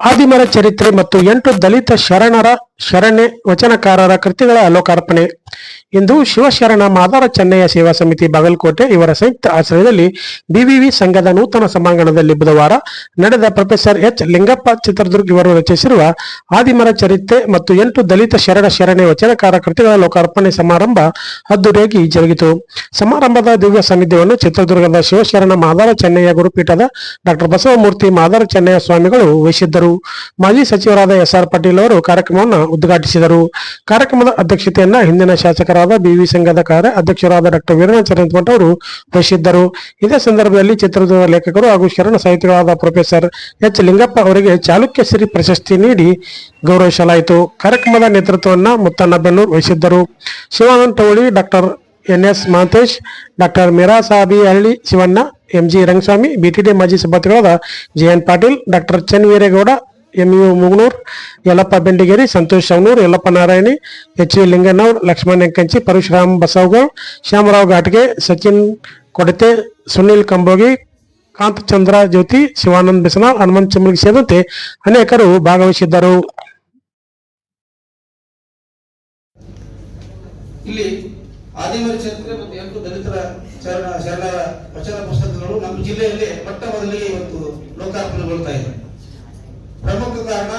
ಆದಿಮರ ಚರಿತ್ರೆ ಮತ್ತು ಎಂಟು ದಲಿತ ಶರಣರ ಶರಣೆ ವಚನಕಾರರ ಕೃತಿಗಳ ಲೋಕಾರ್ಪಣೆ. ಇಂದು ಶಿವಶರಣ ಮಾದಾರ ಚೆನ್ನಯ್ಯ ಸೇವಾ ಸಮಿತಿ ಬಾಗಲಕೋಟೆ ಇವರ ಸಂಯುಕ್ತ ಆಶ್ರಯದಲ್ಲಿ ಬಿವಿವಿ ಸಂಘದ ನೂತನ ಸಭಾಂಗಣದಲ್ಲಿ ಬುಧವಾರ ನಡೆದ ಪ್ರೊಫೆಸರ್ ಎಚ್ ಲಿಂಗಪ್ಪ ಚಿತ್ರದುರ್ಗ ಇವರು ರಚಿಸಿರುವ ಆದಿಮರ ಚರಿತ್ರೆ ಮತ್ತು ಎಂಟು ದಲಿತ ಶರಣ ಶರಣೆ ವಚನಕಾರ ಕೃತಿಗಳ ಲೋಕಾರ್ಪಣೆ ಸಮಾರಂಭ ಅದ್ದೂರಿಯಾಗಿ ಜರುಗಿತು. ಸಮಾರಂಭದ ದಿವ್ಯ ಸಾನ್ನಿಧ್ಯವನ್ನು ಚಿತ್ರದುರ್ಗದ ಶಿವಶರಣ ಮಾದಾರ ಚೆನ್ನಯ್ಯ ಗುರುಪೀಠದ ಡಾಕ್ಟರ್ ಬಸವಮೂರ್ತಿ ಮಾದಾರ ಚೆನ್ನಯ್ಯ ಸ್ವಾಮಿಗಳು ವಹಿಸಿದ್ದರು. ಮಾಜಿ ಸಚಿವರಾದ ಎಸ್ ಆರ್ ಪಾಟೀಲ್ ಅವರು ಕಾರ್ಯಕ್ರಮವನ್ನು ಉದ್ಘಾಟಿಸಿದರು. ಕಾರ್ಯಕ್ರಮದ ಅಧ್ಯಕ್ಷತೆಯನ್ನ ಹಿಂದಿನ ಶಾಸಕರಾದ ಬಿವಿ ಸಂಘದ ಕಾರ್ಯ ಅಧ್ಯಕ್ಷರಾದ ಡಾಕ್ಟರ್ ವೀರನಾಥ್ ಭಟ್ ಅವರು ವಹಿಸಿದ್ದರು ಇದೇ ಸಂದರ್ಭದಲ್ಲಿ ಚಿತ್ರದುರ್ಗ ಲೇಖಕರು ಹಾಗೂ ಶರಣ ಸಾಹಿತಿಗಳಾದ ಪ್ರೊಫೆಸರ್ ಎಚ್ ಲಿಂಗಪ್ಪ ಅವರಿಗೆ ಚಾಲುಕ್ಯ ಶ್ರೀ ಪ್ರಶಸ್ತಿ ನೀಡಿ ಗೌರವಿಸಲಾಯಿತು. ಕಾರ್ಯಕ್ರಮದ ನೇತೃತ್ವವನ್ನು ಮುತ್ತಣ್ಣ ಬೆನ್ನೂರ್ ವಹಿಸಿದ್ದರು. Shivananda Tavali doctor N S Mahantesh doctor Meera Sabi Halli Shivanna, MG Rangaswamy, BTD ಮಾಜಿ ಸಭಾಪತಿಗಳಾದ J N Patil, doctor Chan Veeregowda M U Muganur, Yallappa Bendigeri, Santosh Shavanur, Yallappa Narayani H V Linganavar Lakshmana Enkanchi Parashuram Basavagoud Shyamrao ಘಾಟ್ಗೆ, Sachin Kodate, Sunil Kambogi Kantachandra Jyoti, Shivanand Bisanal Hanumanta Chamalgi ಸೇರಿದಂತೆ ಅನೇಕರು ಭಾಗವಹಿಸಿದ್ದರು. ಇಲ್ಲಿ ಆದಿಮರಿ ಚರಿತ್ರೆ ಮತ್ತು ಎಂಟು ದಲಿತರ ಶರಣ ಶರಣರ ವಚನ ಪುಸ್ತಕಗಳು ನಮ್ಮ ಜಿಲ್ಲೆಯಲ್ಲಿ ಮೊಟ್ಟ ಮೊದಲಿಗೆ ಇವತ್ತು ಲೋಕಾರ್ಪಣೆಗೊಳ್ತಾ ಇದೆ. ಪ್ರಮುಖ ಕಾರಣ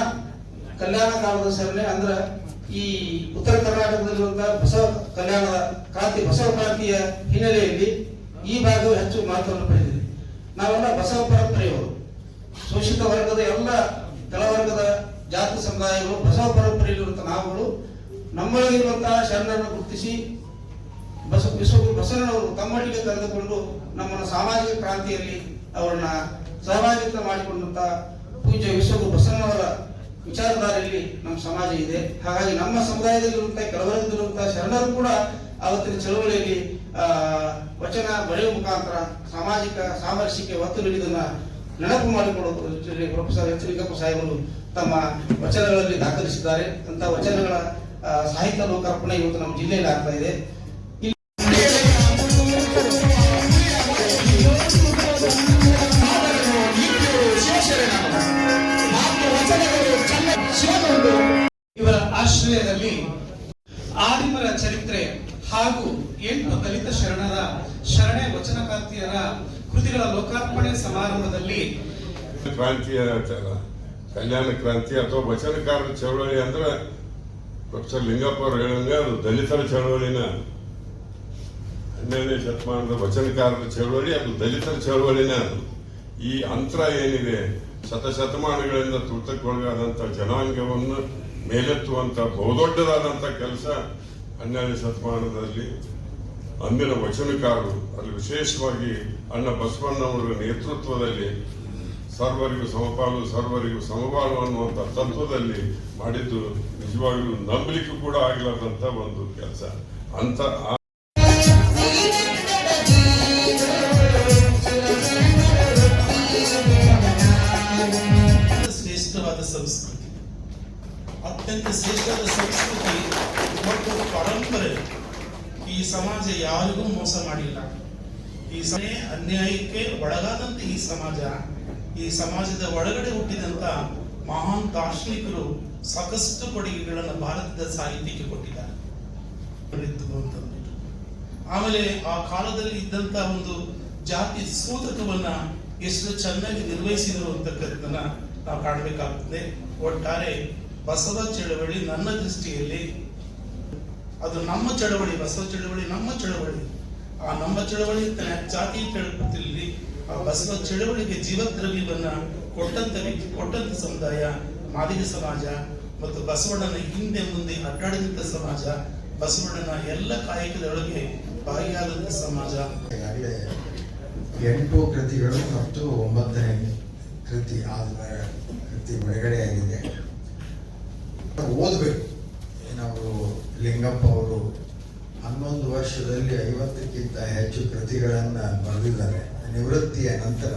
ಕಲ್ಯಾಣ ಕಾಲದ ಶರಣೆ ಅಂದ್ರೆ ಈ ಉತ್ತರ ಕರ್ನಾಟಕದಲ್ಲಿರುವಂತಹ ಬಸವ ಕಲ್ಯಾಣದ ಕ್ರಾಂತಿ, ಬಸವ ಕ್ರಾಂತಿಯ ಹಿನ್ನೆಲೆಯಲ್ಲಿ ಈ ಭಾಗವು ಹೆಚ್ಚು ಮಹತ್ವವನ್ನು ಪಡೆದಿದೆ. ನಾವೆಲ್ಲ ಬಸವ ಪರಂಪರೆಯವರು. ಶೋಷಿತ ವರ್ಗದ ಎಲ್ಲ ಕೆಳವರ್ಗದ ಜಾತಿ ಸಮುದಾಯಗಳು ಬಸವ ಪರಂಪರೆಯಲ್ಲಿರುವಂತಹ ನಾವುಗಳು ನಮ್ಮೊಳಗಿರುವಂತಹ ಶರಣರನ್ನು ಗುರುತಿಸಿ ಬಸ ವಿಶ್ವಗುರು ಬಸವಣ್ಣವರು ತಮ್ಮೊಟ್ಟಿಗೆ ಕರೆದುಕೊಂಡು ನಮ್ಮನ್ನು ಸಾಮಾಜಿಕ ಕ್ರಾಂತಿಯಲ್ಲಿ ಅವರನ್ನ ಸಹಭಾಗಿತ್ವ ಮಾಡಿಕೊಂಡಂತ ಪೂಜ್ಯ ವಿಶ್ವಗುರು ಬಸವನವರ ವಿಚಾರಧಾರೆಯಲ್ಲಿ ನಮ್ಮ ಸಮಾಜ ಇದೆ. ಹಾಗಾಗಿ ನಮ್ಮ ಸಮುದಾಯದಲ್ಲಿರುವಂತಹ ಕಲಬರದಲ್ಲಿರುವಂತಹ ಶರಣರು ಕೂಡ ಅವತ್ತಿನ ಚಳವಳಿಯಲ್ಲಿ ವಚನ ಬರೆಯುವ ಮುಖಾಂತರ ಸಾಮಾಜಿಕ ಸಾಮರಸ್ಯಕ್ಕೆ ಒತ್ತು ನೀಡಿದನ್ನ ನೆನಪು ಮಾಡಿಕೊಳ್ಳುವುದು ಪ್ರೊಫೆಸರ್ ಎಚ್ ಲಿಂಗಪ್ಪ ಸಾಹೇಬರು ತಮ್ಮ ವಚನಗಳಲ್ಲಿ ದಾಖಲಿಸಿದ್ದಾರೆ. ಅಂತ ವಚನಗಳ ಸಾಹಿತ್ಯ ಲೋಕಾರ್ಪಣೆ ಇವತ್ತು ನಮ್ಮ ಜಿಲ್ಲೆಯಲ್ಲಿ ಆಗ್ತಾ ಇದೆ. ಆಶ್ರಯದಲ್ಲಿ ಆದಿಮರ ಚರಿತ್ರೆ ಹಾಗೂ ಎಂಟು ದಲಿತ ಶರಣರ ಶರಣೆ ವಚನಕಾರ್ತಿಯರ ಕೃತಿಗಳ ಲೋಕಾರ್ಪಣೆ ಸಮಾರಂಭದಲ್ಲಿ ಕ್ರಾಂತಿಯ ಕಲ್ಯಾಣ ಕ್ರಾಂತಿ ಅಥವಾ ವಚನಕಾರರ ಚಳವಳಿ ಅಂದ್ರೆ ಪ್ರೊಫೆಸರ್ ಲಿಂಗಪ್ಪ ಅವರು ಹೇಳಂಗೆ ಅದು ದಲಿತರ ಚಳವಳಿನ ಹನ್ನೆರಡನೇ ಶತಮಾನದ ವಚನಕಾರರ ಚಳವಳಿ, ಅದು ದಲಿತರ ಚಳವಳಿನ ಅದು. ಈ ಅಂತರ ಏನಿದೆ, ಶತಶತಮಾನಗಳಿಂದ ತುರ್ತಕ್ಕೊಳಗಾದಂಥ ಜನಾಂಗವನ್ನು ಮೇಲೆತ್ತುವಂತ ಬಹುದೊಡ್ಡದಾದಂಥ ಕೆಲಸ ಹನ್ನೆರಡನೇ ಶತಮಾನದಲ್ಲಿ ಅಂದಿನ ವಚನಕಾರರು, ಅಲ್ಲಿ ವಿಶೇಷವಾಗಿ ಅಣ್ಣ ಬಸವಣ್ಣವರ ನೇತೃತ್ವದಲ್ಲಿ ಸರ್ವರಿಗೂ ಸಮಪಾಲು, ಸರ್ವರಿಗೂ ಸಮಬಾಲು ಅನ್ನುವಂಥ ತತ್ವದಲ್ಲಿ ಮಾಡಿದ್ದು ನಿಜವಾಗ್ಲೂ ನಂಬಲಿಕ್ಕೂ ಕೂಡ ಆಗಲಾರ್ದಂಥ ಒಂದು ಕೆಲಸ. ಅಂತ ಶ್ರೇಷ್ಠವಾದ ಸಂಸ್ಕೃತಿ. ಅತ್ಯಂತ ಶ್ರೇಷ್ಠದ ಸಂಸ್ಕೃತಿ ಮತ್ತು ಪರಂಪರೆ ಈ ಸಮಾಜ ಯಾರಿಗೂ ಮೋಸ ಮಾಡಿಲ್ಲ. ಈ ಸಮಯ ಅನ್ಯಾಯಕ್ಕೆ ಒಳಗಾದಂತೆ ಈ ಸಮಾಜ, ಈ ಸಮಾಜದ ಒಳಗಡೆ ಹುಟ್ಟಿದಂತ ಮಹಾನ್ ದಾರ್ಶನಿಕರು ಸಾಕಷ್ಟು ಕೊಡುಗೆಗಳನ್ನು ಭಾರತದ ಸಾಹಿತ್ಯಕ್ಕೆ ಕೊಟ್ಟಿದ್ದಾರೆ. ಆಮೇಲೆ ಆ ಕಾಲದಲ್ಲಿ ಇದ್ದಂತ ಒಂದು ಜಾತಿ ಸೂತಕವನ್ನ ಎಷ್ಟು ಚೆನ್ನಾಗಿ ನಿರ್ವಹಿಸಿದರು ಅಂತಕ್ಕಂಥದ್ದನ್ನ ನಾವು ಕಾಣಬೇಕಾಗುತ್ತದೆ ಒಟ್ಟಾರೆ ಬಸವ ಚಳವಳಿ ನನ್ನ ದೃಷ್ಟಿಯಲ್ಲಿ, ಅದು ನಮ್ಮ ಚಳವಳಿ, ಬಸವ ಚಳವಳಿ ನಮ್ಮ ಚಳವಳಿ. ಆ ನಮ್ಮ ಚಳವಳಿ ಜಾತಿ ಚಳವಳಿಯಲ್ಲಿ ಆ ಬಸವ ಚಳವಳಿಗೆ ಜೀವದ್ರವ್ಯವನ್ನ ಕೊಟ್ಟಂತ ವ್ಯಕ್ತಿ, ಕೊಟ್ಟಂತ ಸಮುದಾಯ, ಮಾದಿಗ ಸಮಾಜ ಮತ್ತು ಬಸವಣ್ಣನ ಹಿಂದೆ ಮುಂದೆ ಅಡ್ಡಾಡಿದಂತ ಸಮಾಜ, ಬಸವಣ್ಣನ ಎಲ್ಲ ಕಾಯಕದೊಳಗೆ ಭಾಗಿಯಾದಂತ ಸಮಾಜ. ಎಂಟು ಕೃತಿಗಳು ಮತ್ತು ಒಂಬತ್ತನೇ ಕೃತಿ, ಆದ ಕೃತಿ ಬಿಡುಗಡೆಯಾಗಿದೆ ಓದಬೇಕು. ನಾವು ಲಿಂಗಪ್ಪ ಅವರು ಹನ್ನೊಂದು ವರ್ಷದಲ್ಲಿ ಐವತ್ತಕ್ಕಿಂತ ಹೆಚ್ಚು ಕೃತಿಗಳನ್ನು ಬರೆದಿದ್ದಾರೆ. ನಿವೃತ್ತಿಯ ನಂತರ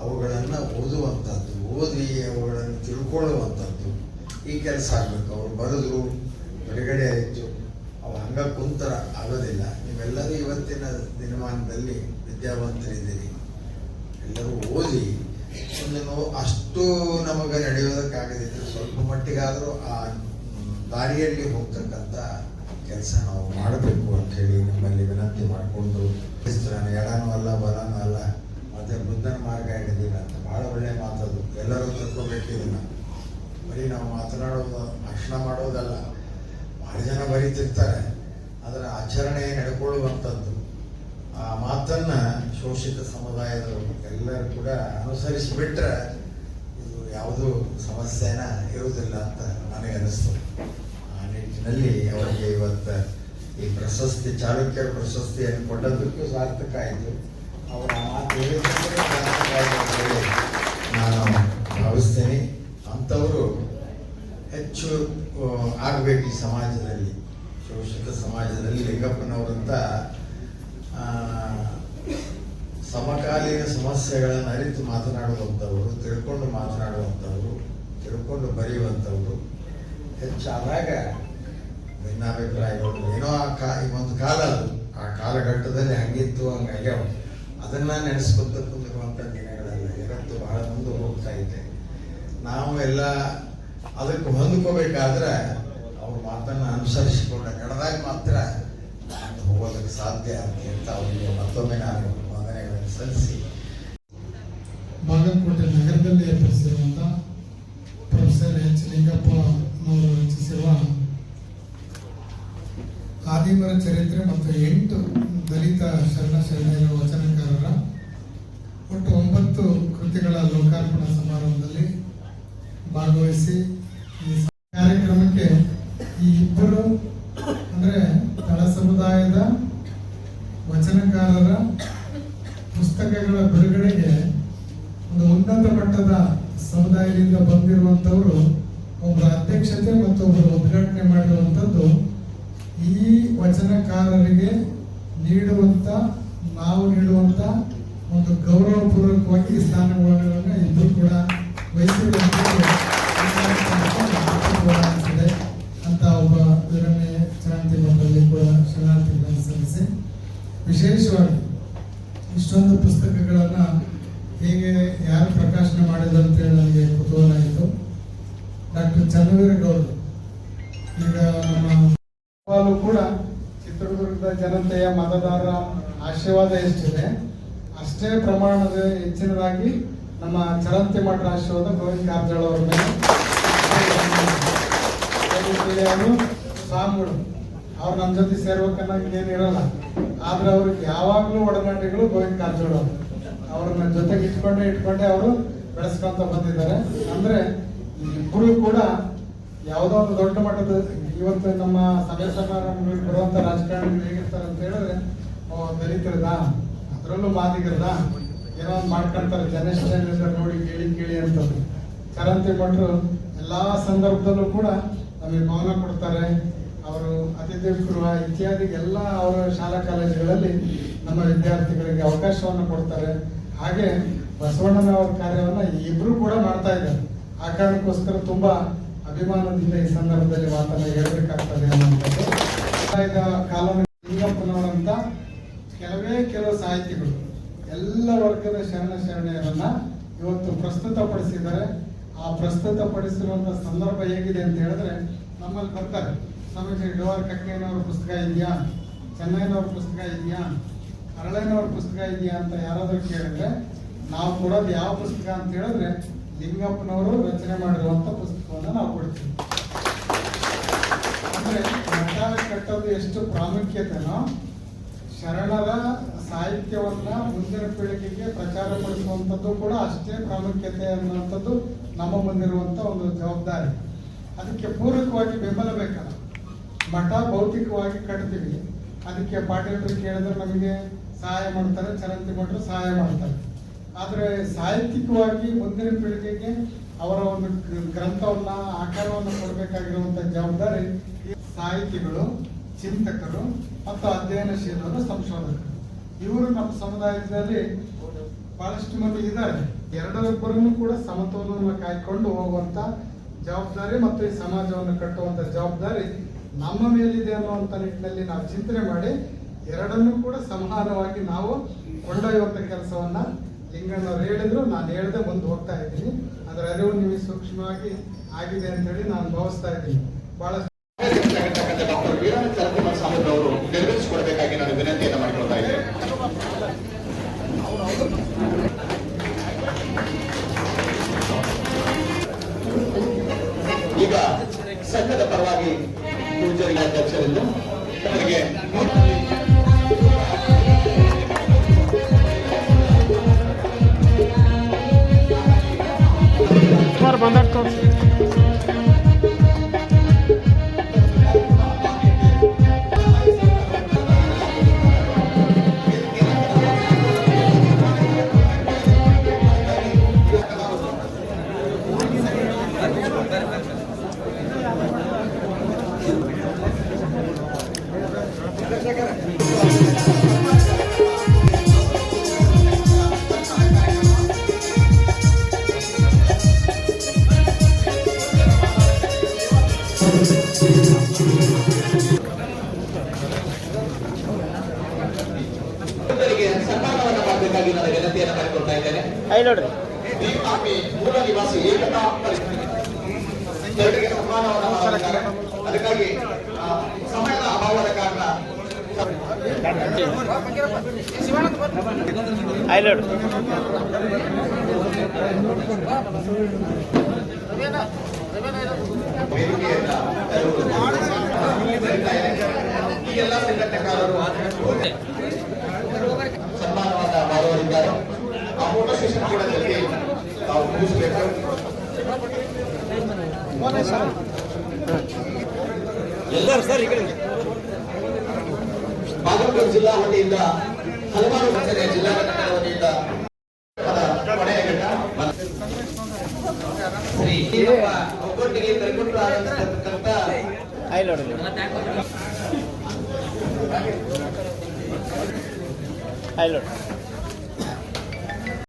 ಅವುಗಳನ್ನು ಓದುವಂಥದ್ದು, ಓದಿ ಅವುಗಳನ್ನು ತಿಳ್ಕೊಳ್ಳುವಂಥದ್ದು ಈ ಕೆಲಸ ಆಗಬೇಕು. ಅವರು ಬರೆದ್ರು, ಬಿಡುಗಡೆ ಆಯಿತು. ಅವು ಹಂಗ ಕುಂತರ ಆಗೋದಿಲ್ಲ. ನೀವೆಲ್ಲರೂ ಇವತ್ತಿನ ದಿನಮಾನದಲ್ಲಿ ವಿದ್ಯಾವಂತರಿದ್ದೀರಿ. ಎಲ್ಲರೂ ಓದಿ ಒಂದು ನೋ- ಅಷ್ಟು ನಮಗೆ ನಡೆಯೋದಕ್ಕಾಗದಿತ್ತು ಸ್ವಲ್ಪ ಮಟ್ಟಿಗಾದರೂ ಆ ದಾರಿಯಲ್ಲಿ ಹೋಗ್ತಕ್ಕಂಥ ಕೆಲಸ ನಾವು ಮಾಡಬೇಕು ಅಂತ ಹೇಳಿ ನಿಮ್ಮಲ್ಲಿ ವಿನಂತಿ ಮಾಡಿಕೊಂಡು ನಾನು ಎಡನೂ ಅಲ್ಲ, ಬಲನೂ ಅಲ್ಲ, ಮತ್ತೆ ಬುದ್ಧನ ಮಾರ್ಗ ಹಿಡಿದಿಲ್ಲ ಅಂತ ಭಾಳ ಒಳ್ಳೆಯ ಮಾತದು. ಎಲ್ಲರೂ ತಿಳ್ಕೊಬೇಕು ಇದನ್ನ ಬರೀ ನಾವು ಮಾತನಾಡೋದು, ಭಾಷಣ ಮಾಡೋದಲ್ಲ. ಭಾಳ ಜನ ಬರೀತಿರ್ತಾರೆ. ಅದರ ಆಚರಣೆ ನಡ್ಕೊಳ್ಳುವಂಥದ್ದು. ಆ ಮಾತನ್ನ ಶೋಷಿತ ಸಮುದಾಯದವರು ಎಲ್ಲರೂ ಕೂಡ ಅನುಸರಿಸಿಬಿಟ್ರೆ ಇದು ಯಾವುದೂ ಸಮಸ್ಯೆನ ಇರುವುದಿಲ್ಲ ಅಂತ ನನಗೆ ಅನಿಸ್ತು. ಆ ನಿಟ್ಟಿನಲ್ಲಿ ಅವರಿಗೆ ಇವತ್ತು ಈ ಪ್ರಶಸ್ತಿ, ಚಾಲುಕ್ಯ ಪ್ರಶಸ್ತಿಯನ್ನು ಕೊಟ್ಟದ್ದಕ್ಕೂ ಸಾರ್ಥಕ ಆಯಿತು. ಅವರ ಮಾತು ಹೇಳಿದ್ದಕ್ಕೆ ನಾನು ಭಾವಿಸ್ತೇನೆ. ಅಂಥವರು ಹೆಚ್ಚು ಆಗಬೇಕು ಈ ಸಮಾಜದಲ್ಲಿ. ಶೋಷಿತ ಸಮಾಜದಲ್ಲಿ ಲಿಂಗಪ್ಪನವರಂತ ಸಮಕಾಲೀನ ಸಮಸ್ಯೆಗಳನ್ನು ಅರಿತು ಮಾತನಾಡುವಂಥವರು, ತಿಳ್ಕೊಂಡು ಮಾತನಾಡುವಂಥವರು, ತಿಳ್ಕೊಂಡು ಬರೆಯುವಂಥವರು ಹೆಚ್ಚಾದಾಗ ಭಿನ್ನಾಭಿಪ್ರಾಯಗಳು. ಏನೋ ಆ ಕಾ ಒಂದು ಕಾಲ ಅದು. ಆ ಕಾಲಘಟ್ಟದಲ್ಲಿ ಹಂಗಿತ್ತು ಹಂಗಾಗ್ಯಾವ ಅದನ್ನ ನೆನೆಸ್ಕೊಂತ ಕುಂದಿರುವಂಥ ದಿನಗಳಲ್ಲ. ಇವತ್ತು ಬಹಳ ಮುಂದೆ ಹೋಗ್ತಾ ಇದೆ. ನಾವು ಎಲ್ಲ ಅದಕ್ಕೆ ಹೊಂದ್ಕೋಬೇಕಾದ್ರೆ ಅವ್ರ ಮಾತನ್ನ ಅನುಸರಿಸಿಕೊಂಡ ನಡೆದಾಗ ಮಾತ್ರ ಹೋಗೋದಕ್ಕೆ ಸಾಧ್ಯ ಅಂತ ಹೇಳ್ತಾ ಅವರಿಗೆ ಮತ್ತೊಮ್ಮೆ ನಾನು ವಂದನೆಗಳನ್ನು ಸಲ್ಲಿಸಿ. ಬಾಗಲಕೋಟೆ ನಗರದಲ್ಲಿ ಏರ್ಪಡಿಸಿರುವಂಥ ಪ್ರೊಫೆಸರ್ ಎಚ್. ಲಿಂಗಪ್ಪ ಅವರು ರಚಿಸಿರುವ ಆದಿಮರ ಚರಿತ್ರೆ ಮತ್ತು ಎಂಟು ದಲಿತ ಶರಣ ಶರಣೆಯರ ವಚನಕಾರರ ಒಟ್ಟು ಒಂಬತ್ತು ಕೃತಿಗಳ ಲೋಕಾರ್ಪಣಾ ಸಮಾರಂಭದಲ್ಲಿ ಭಾಗವಹಿಸಿ ಈ ಕಾರ್ಯಕ್ರಮಕ್ಕೆ ಈ ಇಬ್ಬರು ಅಂದ್ರೆ ತಳ ಸಮುದಾಯದ ವಚನಕಾರರ ಪುಸ್ತಕಗಳ ಬಿಡುಗಡೆಗೆ ಒಂದು ಉನ್ನತ ಮಟ್ಟದ ಸಮುದಾಯದಿಂದ ಬಂದಿರುವಂತವರು ಒಬ್ಬರ ಅಧ್ಯಕ್ಷತೆ ಮತ್ತು ಒಬ್ಬರು ಉದ್ಘಾಟನೆ ಮಾಡಿರುವಂಥದ್ದು ಈ ವಚನಕಾರರಿಗೆ ನೀಡುವಂತ ನಾವು ನೀಡುವಂತ ಒಂದು ಗೌರವಪೂರ್ವಕವಾಗಿ ಈ ಸ್ಥಾನಮಾನಗಳನ್ನು ಇಬ್ಬರು ಕೂಡ ವಹಿಸಿರುವಂಥದ್ದು. ವಿಶೇಷವಾಗಿ ಇಷ್ಟೊಂದು ಪುಸ್ತಕಗಳನ್ನು ಹೇಗೆ ಯಾರು ಪ್ರಕಾಶನ ಮಾಡಿದಂತೇಳಿ ನನಗೆ ಕುತೂಹಲ ಡಾಕ್ಟರ್ ಚನ್ನವೀರ ಗೌಡರು ಈಗ ನಮ್ಮ ಕೂಡ ಚಿತ್ರದುರ್ಗದ ಜನತೆಯ ಮತದಾರರ ಆಶೀರ್ವಾದ ಎಷ್ಟಿದೆ ಅಷ್ಟೇ ಪ್ರಮಾಣದ ಹೆಚ್ಚಿನದಾಗಿ ನಮ್ಮ ಚರಂತಿ ಮಠ ಆಶೀರ್ವಾದ ಗೋವಿಂದ ಕಾರಜೋಳ ಅವರ ಮೇಲೆ ಸ್ವಾಮಿಗಳು ಅವ್ರು ನಮ್ಮ ಜೊತೆ ಸೇರ್ಬೇಕನ್ನೋದು ಏನಿರಲ್ಲ ಆದ್ರೆ ಅವ್ರಿಗೆ ಯಾವಾಗಲೂ ಒಡನಾಟಿಗಳು ಗೋವಿಂದ ಕಾರಜೋಳ ಅವರು. ಅವ್ರನ್ನ ಜೊತೆಗೆ ಇಟ್ಕೊಂಡೆ ಇಟ್ಕೊಂಡೆ ಅವರು ಬೆಳೆಸ್ಕೊಂತ ಬಂದಿದ್ದಾರೆ. ಅಂದ್ರೆ ಇಬ್ಬರು ಕೂಡ ಯಾವುದೋ ಒಂದು ದೊಡ್ಡ ಮಟ್ಟದ ಇವತ್ತು ನಮ್ಮ ಸಭೆ ಸಮಾರಂಭಗಳಿಗೆ ಬರುವಂತ ರಾಜಕಾರಣಿಗಳು ಹೇಗಿರ್ತಾರೆ ಅಂತ ಹೇಳಿದ್ರೆ ದಲಿತರದ? ಅದರಲ್ಲೂ ಮಾದಿಗರದ? ಏನೋ ಒಂದು ಮಾಡ್ಕೊಂತಾರೆ ಜನಶ್ರೇಣಿಯಿಂದ ನೋಡಿ ಕೇಳಿ ಕೇಳಿ ಅಂತದ್ದು ಕರಂತಿ ಭಟ್ರು ಎಲ್ಲಾ ಸಂದರ್ಭದಲ್ಲೂ ಕೂಡ ನಮಗೆ ಗಮನ ಕೊಡ್ತಾರೆ. ಅತಿಥಿ ಗೃಹ ಇತ್ಯಾದಿ ಎಲ್ಲ ಅವರ ಶಾಲಾ ಕಾಲೇಜುಗಳಲ್ಲಿ ನಮ್ಮ ವಿದ್ಯಾರ್ಥಿಗಳಿಗೆ ಅವಕಾಶವನ್ನು ಕೊಡ್ತಾರೆ. ಹಾಗೆ ಬಸವಣ್ಣನವರ ಕಾರ್ಯವನ್ನ ಇಬ್ರು ಕೂಡ ಮಾಡ್ತಾ ಇದ್ದಾರೆ. ಆ ಕಾರಣಕ್ಕೋಸ್ಕರ ತುಂಬಾ ಅಭಿಮಾನದಿಂದ ಈ ಸಂದರ್ಭದಲ್ಲಿ ಮಾತನ್ನ ಹೇಳಬೇಕಾಗ್ತದೆ ಅನ್ನುವಂಥದ್ದು. ಕಾಲೋನಿ ಕೆಲವೇ ಕೆಲವು ಸಾಹಿತಿಗಳು ಎಲ್ಲ ವರ್ಗದ ಶರಣ ಶರಣೆಯರನ್ನ ಇವತ್ತು ಪ್ರಸ್ತುತಪಡಿಸಿದ್ದಾರೆ. ಆ ಪ್ರಸ್ತುತಪಡಿಸಿರುವಂತ ಸಂದರ್ಭ ಹೇಗಿದೆ ಅಂತ ಹೇಳಿದ್ರೆ ನಮ್ಮಲ್ಲಿ ಬರ್ತಾರೆ. ಸ್ವಾಮೀಜಿ, ಡೋರ್ ಕಕ್ಕಯ್ಯನವ್ರ ಪುಸ್ತಕ ಇದೆಯಾ? ಚೆನ್ನೈನವ್ರ ಪುಸ್ತಕ ಇದೆಯಾ? ಅರಳಯ್ಯನವ್ರ ಪುಸ್ತಕ ಇದೆಯಾ ಅಂತ ಯಾರಾದರೂ ಕೇಳಿದ್ರೆ, ನಾವು ಕೊಡೋದು ಯಾವ ಪುಸ್ತಕ ಅಂತ ಹೇಳಿದ್ರೆ, ಲಿಂಗಪ್ಪನವರು ರಚನೆ ಮಾಡಿರುವಂಥ ಪುಸ್ತಕವನ್ನು ನಾವು ಕೊಡ್ತೀವಿ. ಅಂದರೆ ಮಠ ಕಟ್ಟೋದು ಎಷ್ಟು ಪ್ರಾಮುಖ್ಯತೆನೋ, ಶರಣರ ಸಾಹಿತ್ಯವನ್ನು ಮುಂದಿನ ಪೀಳಿಗೆಗೆ ಪ್ರಚಾರ ಪಡಿಸುವಂಥದ್ದು ಕೂಡ ಅಷ್ಟೇ ಪ್ರಾಮುಖ್ಯತೆ ಅನ್ನುವಂಥದ್ದು ನಮ್ಮ ಮುಂದಿರುವಂಥ ಒಂದು ಜವಾಬ್ದಾರಿ. ಅದಕ್ಕೆ ಪೂರಕವಾಗಿ ಬೆಂಬಲ ಬೇಕಲ್ಲ. ಮಠ ಭೌತಿಕವಾಗಿ ಕಟ್ತೀವಿ ಅದಕ್ಕೆ ಪಾಟೀಲರು ಕೇಳಿದ್ರೆ ನಮಗೆ ಸಹಾಯ ಮಾಡ್ತಾರೆ ಚರಂತಿ ಮಠರು ಸಹಾಯ ಮಾಡ್ತಾರೆ. ಆದರೆ ಸಾಹಿತ್ಯಿಕವಾಗಿ ಮುಂದಿನ ಪೀಳಿಗೆಗೆ ಅವರ ಒಂದು ಗ್ರಂಥವನ್ನು, ಆಕಾರವನ್ನು ಕೊಡಬೇಕಾಗಿರುವಂಥ ಜವಾಬ್ದಾರಿ ಸಾಹಿತಿಗಳು, ಚಿಂತಕರು ಮತ್ತು ಅಧ್ಯಯನಶೀಲರು, ಸಂಶೋಧಕರು. ಇವರು ನಮ್ಮ ಸಮುದಾಯದಲ್ಲಿ ಬಹಳಷ್ಟು ಮಂದಿ ಇದ್ದಾರೆ. ಎರಡರೊಬ್ಬರನ್ನು ಕೂಡ ಸಮತೋಲನ ಕಾಯ್ಕೊಂಡು ಹೋಗುವಂತ ಜವಾಬ್ದಾರಿ ಮತ್ತು ಈ ಸಮಾಜವನ್ನು ಕಟ್ಟುವಂತ ಜವಾಬ್ದಾರಿ ನಮ್ಮ ಮೇಲಿದೆ ಅನ್ನುವಂತ ನಿಟ್ಟಿನಲ್ಲಿ ನಾವು ಚಿಂತನೆ ಮಾಡಿ ಎರಡನ್ನೂ ಕೂಡ ಸಮಾನವಾಗಿ ನಾವು ಕೊಂಡೊಯ್ಯುವಂಥ ಕೆಲಸವನ್ನು ಲಿಂಗಣ್ಣವ್ರು ಹೇಳಿದ್ರು. ನಾನು ಹೇಳ್ದೆ ಮುಂದೆ ಹೋಗ್ತಾ ಇದ್ದೀನಿ. ಅದರ ಅರಿವು ನಿಮಗೆ ಸೂಕ್ಷ್ಮವಾಗಿ ಆಗಿದೆ ಅಂತೇಳಿ ನಾನು ಭಾವಿಸ್ತಾ ಇದ್ದೀನಿ. ಬಹಳ ವಿನಂತಿಯನ್ನು ಈಗ ಸಂಘದ ಪರವಾಗಿ ಪೂಜಾರಿ ಅಧ್ಯಕ್ಷರಿಂದ ಅವರಿಗೆ ಇವರಿಗೆ ಇದ್ದೇನೆ ನೋಡ್ರಿ. ಮೂಲ ನಿವಾಸಿ ಮಾಡುವರಿದ್ದಾರೆ ಆ ಫೋಟೋ ಸೆಷನ್ ಕೂಡ ಜೊತೆ ನಾವು ಕಡೆ ಬಾಗಲಕೋಟೆ ಜಿಲ್ಲಾ ವತಿಯಿಂದ ಹಲವಾರು ಸಂಘಟನೆ ಜಿಲ್ಲಾ ಘಟಕದ ವತಿಯಿಂದ ಒಗ್ಗಟ್ಟಿಗೆ ಕೈಗೊಂಡು